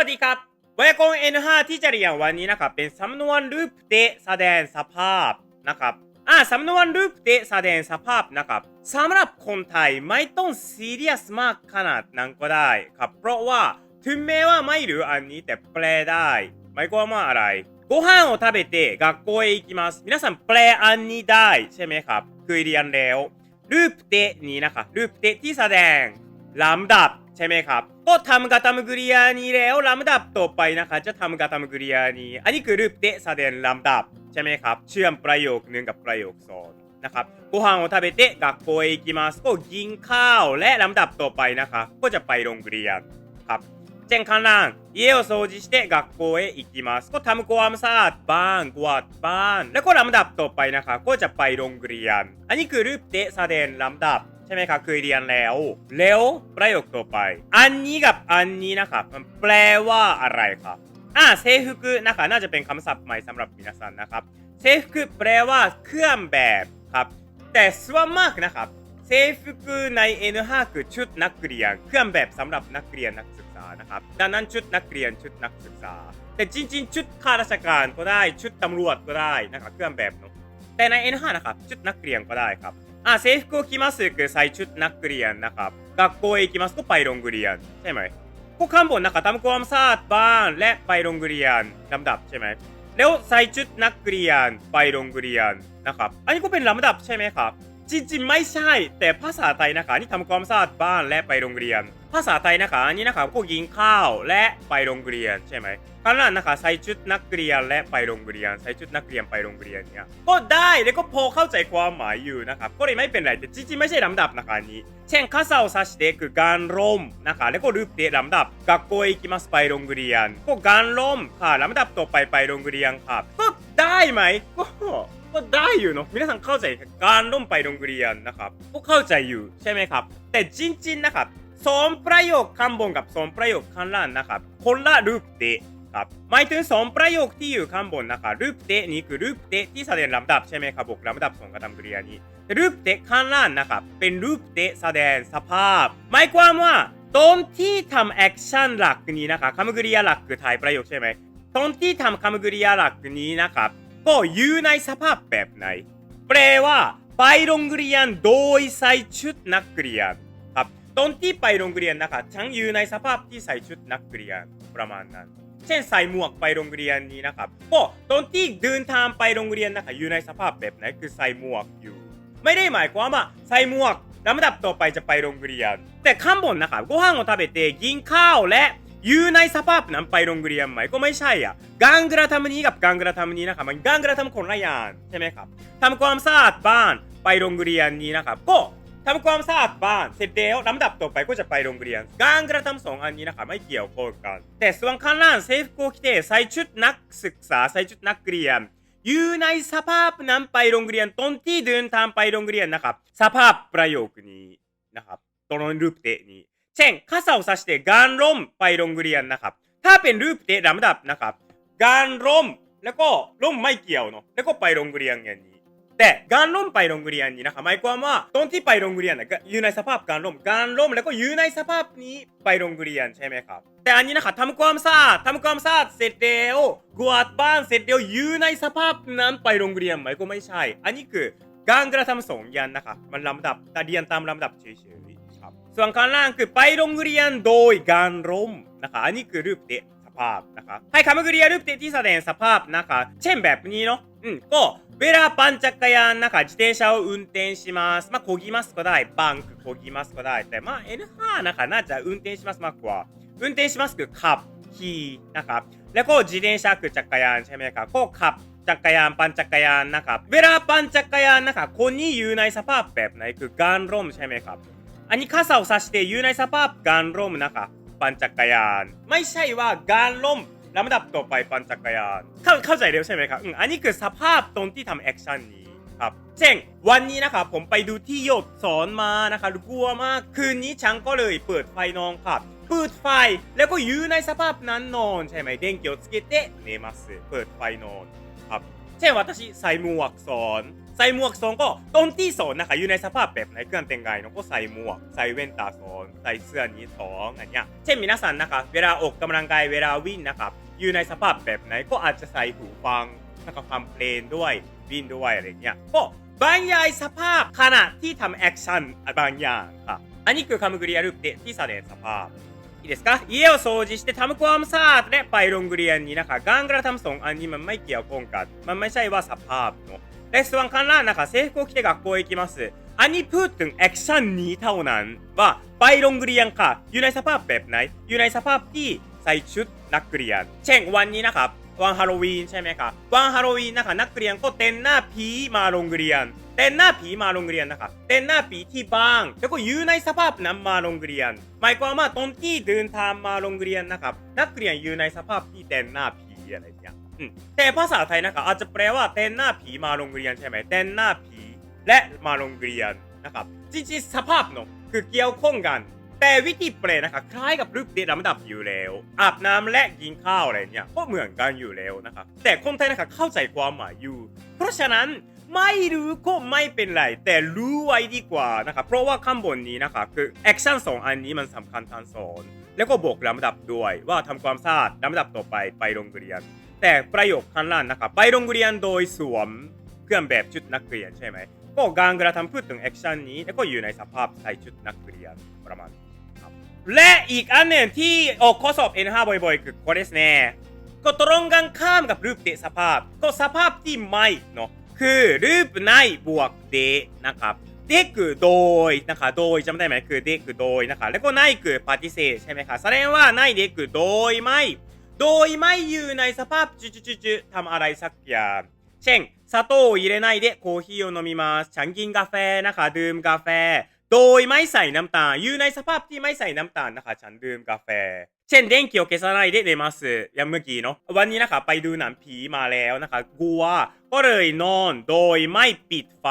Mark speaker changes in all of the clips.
Speaker 1: วัสดีครับไวยากรณ์ N5 ที่จะเรียนวันนี้นะครับ เป็นสำนวนรูปเตะแสดงสภาพนะครับอ่าสำนวนรูปเตะแสดงสภาพนะครับสำหรับคนไทยไม่ต้องซีเรียสมากขนาดนั้นก็ได้ครับ เพราะว่าถึงแม้ว่าไม่รู้อันนี้แต่แปลได้หมายความว่าอะไรご飯を食べて学校へ行きます皆さんแปลอันนี้ได้ใช่ไหมครับเคยเรียนแล้วรูปเตะนี้นะครับรูปเตะที่แสดง ลำดับ ใช่ไหมครับ ก็ทำกาตามกริยานี้แล้วลำดับต่อไปนะคะจะทำกาตามกริยานี้ อันนี้คือรูปเตะแสดงลำดับใช่ไหมครับ เชื่อมประโยคหนึ่งกับประโยคสองนะครับご飯を食べて学校へ行きますก็กินข้าวและลำดับต่อไปนะคะ ก็จะไปโรงเรียนครับเช่นข้างล่าง家を掃除して学校へ行きますก็ทำความสะอาดบ้านกวาดบ้าน แล้วก็ลำดับต่อไปนะคะ ก็จะไปโรงเรียน อันนี้คือรูปเตะแสดงลำดับ ใ ช่ไหมครับเคยเรียนแล้ว แล้วประโยคต่อไป อันนี้กับอันนี้นะครับมันแปลว่าอะไรครับอ่าเซฟุกุนะครับน่าจะเป็นคำศัพท์ใหม่สำหรับมินาซันนะครับเซฟุกุแปลว่าเครื่องแบบครับ แต่ส่วนมากนะครับเซฟุกุใน N5 คือชุดนักเรียน เครื่องแบบสำหรับนักเรียนนักศึกษานะครับดังนั้นชุดนักเรียนชุดนักศึกษา แต่จริง ๆ ชุดข้าราชการก็ได้ชุดตำรวจก็ได้นะครับเครื่องแบบเนาะแต่ใน N5 นะครับชุดนักเรียนก็ได้ครับ อ่ะ制服を着ますคือใส่ชุดนักเรียนนะครับ学校へ行きますก็ไปโรงเรียนใช่ไหมพวกข้างบนนะคะทำความสะอาดบ้านและไปโรงเรียนลำดับใช่ไหมแล้วใส่ชุดนักเรียนไปโรงเรียนนะครับอันนี้ก็เป็นลำดับใช่ไหมครับจริงๆไม่ใช่ แต่ภาษาไทยนะคะอันนี่ทำความสะอาดบ้านและไปโรงเรียน ภาษาไทยนะคะอันนี้นะคะก็กินข้าวและไปโรงเรียนใช่ไหมข้างล่างนะคะใส่ชุดนักเรียนและไปโรงเรียนใส่ชุดนักเรียนไปโรงเรียนเนี่ยก็ได้แล้วก็พอเข้าใจความหมายอยู่นะครับก็เลยไม่เป็นไรแต่จริงๆไม่ใช่ลำดับนะคะอันนี้ เช่น傘を差してคือการร่มนะคะแล้วก็รูปเตะลำดับ学校へ行きますไปโรงเรียนก็การร่มค่ะลำดับต่อไปไปโรงเรียนครับก็ได้ไหมก็ก็ได้อยู่เนาะ皆さんเข้าใจการร่มไปโรงเรียนนะครับก็เข้าใจอยู่ใช่ไหมครับ แต่จริงๆนะครับ สองประโยคข้างบนกับสองประโยคข้างล่างนะครับคนละรูปเตะครับหมายถึงสองประโยคที่อยู่ข้างบนนะคะรูปเตะนี้คือรูปเตะที่แสดงลำดับใช่ไหมครับบอกลำดับสองกระทำกริยานี้รูปเตะข้างล่างนะครับเป็นรูปเตะแสดงสภาพ หมายความว่าตอนที่ทำแอคชั่นหลักนี้นะครับคำกริยาหลักคือถ่ายประโยคใช่ไหมตอนที่ทำคำกริยาหลักนี้นะครับก็อยู่ในสภาพแบบไหนแปลว่าไปโรงเรียนโดยใส่ชุดนักเรียน ตอนที่ไปโรงเรียนนะครับทั้งอยู่ในสภาพที่ใส่ชุดนักเรียนประมาณนั้น เช่นใส่หมวกไปโรงเรียนนี้นะครับก็ตอนที่เดินทางไปโรงเรียนนะครับอยู่ในสภาพแบบไหนคือใส่หมวกอยู่ ไม่ได้หมายความว่าใส่หมวกลำดับต่อไปจะไปโรงเรียน แต่ข้างบนนะครับご飯を食べてกินข้าวและอยู่ในสภาพนั้นไปโรงเรียนไหมก็ไม่ใช่อ่ะกังกระทำนี้กับกังกระทำนี้นะครับมันกังกระทำคนละอย่างใช่ไหมครับทำความสะอาดบ้านไปโรงเรียนนี้นะครับก็ ทำความสะอาดบ้านเสร็จแล้วลำดับต่อไปก็จะไปโรงเรียนการกระทำสองอันนี้นะครับไม่เกี่ยวข้องกัน แต่ส่วนข้างล่าง制服を着てใส่ชุดนักศึกษาใส่ชุดนักเรียน อยู่ในสภาพนั้นไปโรงเรียนตอนที่เดินทางไปโรงเรียนนะครับ สภาพประโยคนี้นะครับตรงรูปเตะนี้ เช่น傘を差してการร่มไปโรงเรียนนะครับ ถ้าเป็นรูปเตะลำดับนะครับการร่มแล้วก็ร่มไม่เกี่ยวเนาะแล้วก็ไปโรงเรียนอย่างนี้ แต่ การร่มไปโรงเรียนนี้นะครับหมายความว่าตอนที่ไปโรงเรียนนะก็อยู่ในสภาพการร่มการร่มแล้วก็อยู่ในสภาพนี้ไปโรงเรียนใช่ไหมครับ แต่อันนี้นะครับทำความสะอาดทำความสะอาดเสร็จแล้วกวาดบ้านเสร็จแล้วอยู่ในสภาพนั้นไปโรงเรียนไหมก็ไม่ใช่ อันนี้คือการกระทำสองอย่างนะครับมันลำดับแต่เรียนตามลำดับเฉยๆครับส่วนข้างล่างคือไปโรงเรียนโดยการร่มนะคะอันนี้คือรูปเตะสภาพนะคะให้คำกริยารูปเตะที่แสดงสภาพนะคะเช่นแบบนี้เนาะ うん、こう、ベラパンチャカヤの中、自転車を運転します。まあ、こぎますこだい。バンク、こぎますこだい。まあ、エルハーなかな、じゃあ運転します、マックは。運転しますく、カッ、ヒー、なんか。で、こう、自転車く、チャカヤン、チャメーカー、こう、カッ、チャカヤン、パンチャカヤン、なんか。ベラパンチャカヤン、なんか、こにユーナイサパーペ、な、いく、ガンローム、チャメーカー。あに傘を差して、ユーナイサパープ、ガンローム、なんか、パンチャカヤン。毎一切は、ガンローム、 แล้วมำดับต่อไปปันจักรยานเข้าเข้าใจเร็วใช่ไหมครับอือันนี้คือสภาพตรงที่ทำแอคชั่นนี้ครับเช่นวันนี้นะครับผมไปดูที่โยกสอนมานะคะกลัวมากคืนนี้ช้างก็เลยเปิดไฟนอนครับเปิดไฟแล้วก็ยื้ในสภาพนั้นนอนใช่ไหมเด้งเกียวสเกตเตะเนมัสเปิดไฟนอนครับเช่นวัตชิใส่หมวกสอน ใส่หมวกสองก็ตรงที่สองนะคะอยู่ในสภาพแบบไหนเครื่องแต่งกายเนาะก็ใส่หมวกใส่แว่นตาสองใส่เสื้อนี้สองอันเนี้ยเช่น皆さんนะคะเวลาออกกำลังกายเวลาวิ่งนะครับอยู่ในสภาพแบบไหนก็อาจจะใส่หูฟังนะครับฟังเพลงด้วยวิ่งด้วยอะไรเงี้ยก็บรรยายสภาพขณะที่ทำแอคชั่นบางอย่างค่ะอันนี้คือคำกริยารูปเดะที่แสดงสภาพ いいですか家を掃除してทำความสะอาดและไปโรงเรียนนี้นะคะการกระทำสองอันนี้มันไม่เกี่ยวข้องกัน มันไม่ใช่ว่าสภาพเนอะ レストランからなんか制服を着て学校へ行きます。อันนี้พูดถึงแอคชั่นนี้เท่านั้นว่าไปโรงเรียนค่ะ อยู่ในสภาพแบบไหน อยู่ในสภาพที่ใส่ชุดนักเรียน เช่นวันนี้นะครับวันฮาโลวีนใช่ไหมครับวันฮาโลวีนนะคะนักเรียนก็เต้นหน้าผีมาโรงเรียนเต้นหน้าผีมาโรงเรียนนะคะเต้นหน้าผีที่บ้าง แล้วก็ยู่ในสภาพนั้นมาโรงเรียน หมายความว่าตอนที่เดินทางมาโรงเรียนนะครับนักเรียนยู่ในสภาพที่เต้นหน้าผีอะไรอย่าง แต่ภาษาไทยนะครับอาจจะแปลว่าเต้นหน้าผีมาโรงเรียนใช่ไหมเต้นหน้าผีและมาโรงเรียนนะครับจริงๆสภาพเนอะคือเกี่ยวข้องกัน แต่วิธีแปลนะครับคล้ายกับรูปเดลำดับอยู่แล้ว อาบน้ำและกินข้าวอะไรเนี่ยก็เหมือนกันอยู่แล้วนะครับแต่คนไทยนะครับเข้าใจความหมายอยู่ เพราะฉะนั้นไม่รู้ก็ไม่เป็นไร แต่รู้ไว้ดีกว่านะครับเพราะว่าข้างบนนี้นะครับคือแอคชั่นสองอันนี้มันสำคัญทางสอน แล้วก็บวกลำดับด้วยว่าทำความสะอาดลำดับต่อไปไปโรงเรียน แต่ประโยคข้างล่างนะครับไปโรงเรียนโดยสวมเครื่องแบบชุดนักเรียนใช่ไหมก็การกระทำพูดถึงแอคชั่นนี้แล้วก็อยู่ในสภาพใส่ชุดนักเรียนประมาณครับและอีกอันหนึ่งที่ออกข้อสอบ N5 บ่อยๆ คือคนเดสแน่ก็ตรงกันข้ามกับรูปเดสภาพ ก็สภาพที่ไม่เนาะคือรูปในบวกเดนะครับ เดะคือโดยนะคะโดยจำได้ไหมคือเดะคือโดยนะคะแล้วก็ในคือปฏิเสธใช่ไหมคะแสดงว่าในเดะคือโดยไม่ โดยไม่อยู่ในสภาพจุดๆๆทำอะไรสักอย่าง เช่น砂糖を入れないでコーヒーを飲みますฉันกินกาแฟนะคะดื่มกาแฟ โดยไม่ใส่น้ำตาลอยู่ในสภาพที่ไม่ใส่น้ำตาลนะคะฉันดื่มกาแฟ เช่น電気を消さないで寝ますอย่างเมื่อกี้เนาะวันนี้นะคะไปดูหนังผีมาแล้วนะคะกลัวก็เลยนอนโดยไม่ปิดไฟ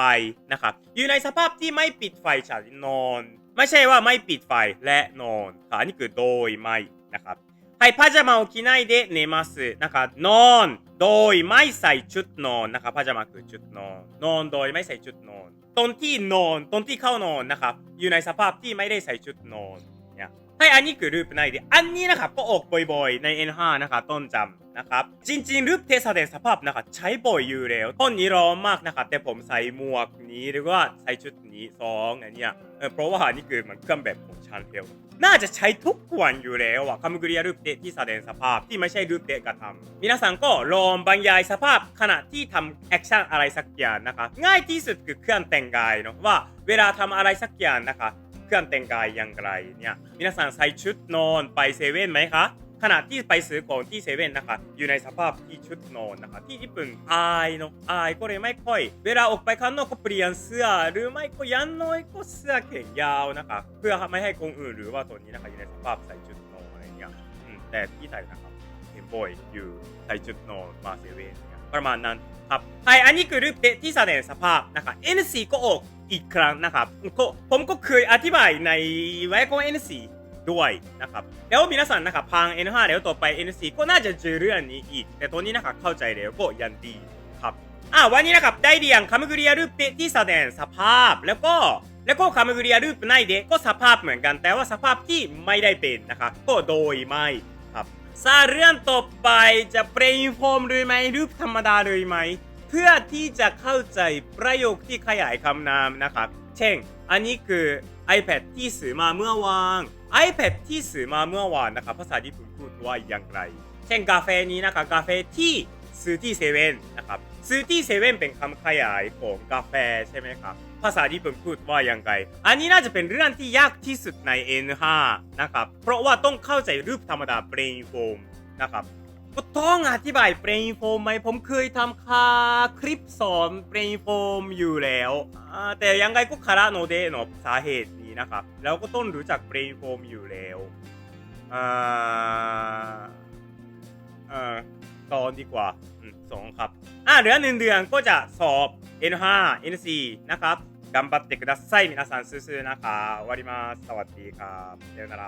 Speaker 1: นะคะอยู่ในสภาพที่ไม่ปิดไฟฉันนอน ไม่ใช่ว่าไม่ปิดไฟและนอนค่ะอันนี้คือโดยไม่นะครับ はい、パジャマを着ないで寝ます。なんか、นอน โดยไม่ใส่ชุดนอนนะครับパジャマคือชุดนอน นอนโดยไม่ใส่ชุดนอน ตอนที่นอนตอนที่เข้านอนนะครับ อยู่ในสภาพที่ไม่ได้ใส่ชุดนอนเนี่ยให้อันนี้คือรูปในเดียอันนี้นะครับก็ออกบ่อยๆใน N5 นะครับต้นจำนะครับ จริงๆรูปเทสแสดงสภาพนะครับใช้บ่อยอยู่แล้ว ต้นนี้ร้อนมากนะครับแต่ผมใส่หมวกนี้หรือว่าใส่ชุดนี้สองอันเนี้ยเเพราะว่านี่คือมันเครื่องแบบ ชาร์เทลน่าจะใช้ทุกวันอยู่แล้วอะคำกริยารูปเตะที่แสดงสภาพที่ไม่ใช่รูปเตะกระทำมินาสังก็ลองบรรยายสภาพขณะที่ทำแอคชั่นอะไรสักอย่างนะคะ ง่ายที่สุดคือเครื่องแต่งกายเนาะว่าเวลาทำอะไรสักอย่างนะคะ เครื่องแต่งกายอย่างไรเนี่ยมินาสังใส่ชุดนอนไปเซเว่นไหมคะ ขณะที่ไปซื้อของที่เซเว่นนะคะอยู่ในสภาพที่ชุดนอนนะคะที่ญี่ปุ่นอายเนาะอายก็เลยไม่ค่อย เวลาออกไปข้างนอกก็เปลี่ยนเสื้อ หรือไม่ก็ยันน้อยก็เสื้อแขนยาวนะคะเพื่อไม่ให้คนอื่นหรือว่าตัวนี้นะคะอยู่ในสภาพใส่ชุดนอนอะไรอย่างเงี้ยแต่ที่ไทยนะครับเห็นบ่อยอยู่ใส่ชุดนอนมาเซเว่นเนี่ยประมาณนั้นครับใช่อันนี้คือรูปเตะที่แสดงสภาพนะคะ N4 ก็ออกอีกครั้งนะครับก็ผมก็เคยอธิบายในไวโก N4 ด้วยนะครับแล้ว皆さんนะครับพัง N5 แล้วต่อไป N4 ก็น่าจะเจอเรื่องนี้อีก แต่ตัวนี้นะครับเข้าใจแล้วก็ยันดีครับอ่าวันนี้นะครับได้เรียงคำกริยารูปเตะที่แสดงสภาพแล้วก็แล้วก็คำกริยารูปในเดะก็สภาพเหมือนกัน แต่ว่าสภาพที่ไม่ได้เป็นนะครับก็โดยไม่ครับซาเรื่องต่อไปจะเปรย์ฟอร์มเลยไหมรูปธรรมดาเลยไหม เพื่อที่จะเข้าใจประโยคที่ขยายคำนามนะครับ เช่น อันนี้คือ iPad ที่ซื้อมาเมื่อวาน iPad ที่ซื้อมาเมื่อวานนะครับภาษาญี่ปุ่นพูดว่าอย่างไร เช่นกาแฟนี้นะครับกาแฟที่ซื้อที่เซเว่นนะครับซื้อที่เซเว่นเป็นคำขยายของกาแฟใช่ไหมครับภาษาญี่ปุ่นพูดว่าอย่างไรอันนี้น่าจะเป็นเรื่องที่ยากที่สุดใน N5 นะครับเพราะว่าต้องเข้าใจรูปธรรมดา brainstorm นะครับก็ต้องอธิบายเบรนโฟมไหมผมเคยทำคาคลิปสอนเบรนโฟมอยู่แล้วแต่ยังไงก็คาราโนเดะเนาะสาเหตุนี้นะครับ แล้วก็ต้องรู้จักเบรนโฟมอยู่แล้วอ่าเอ่อตอนดีกว่าอืมสองครับ อ่าเหลือหนึ่งเดือนก็จะสอบ N5 N4 นะครับ頑張ってください皆さんสู้ๆนะคะ終わりますสวัสดีครับさよなら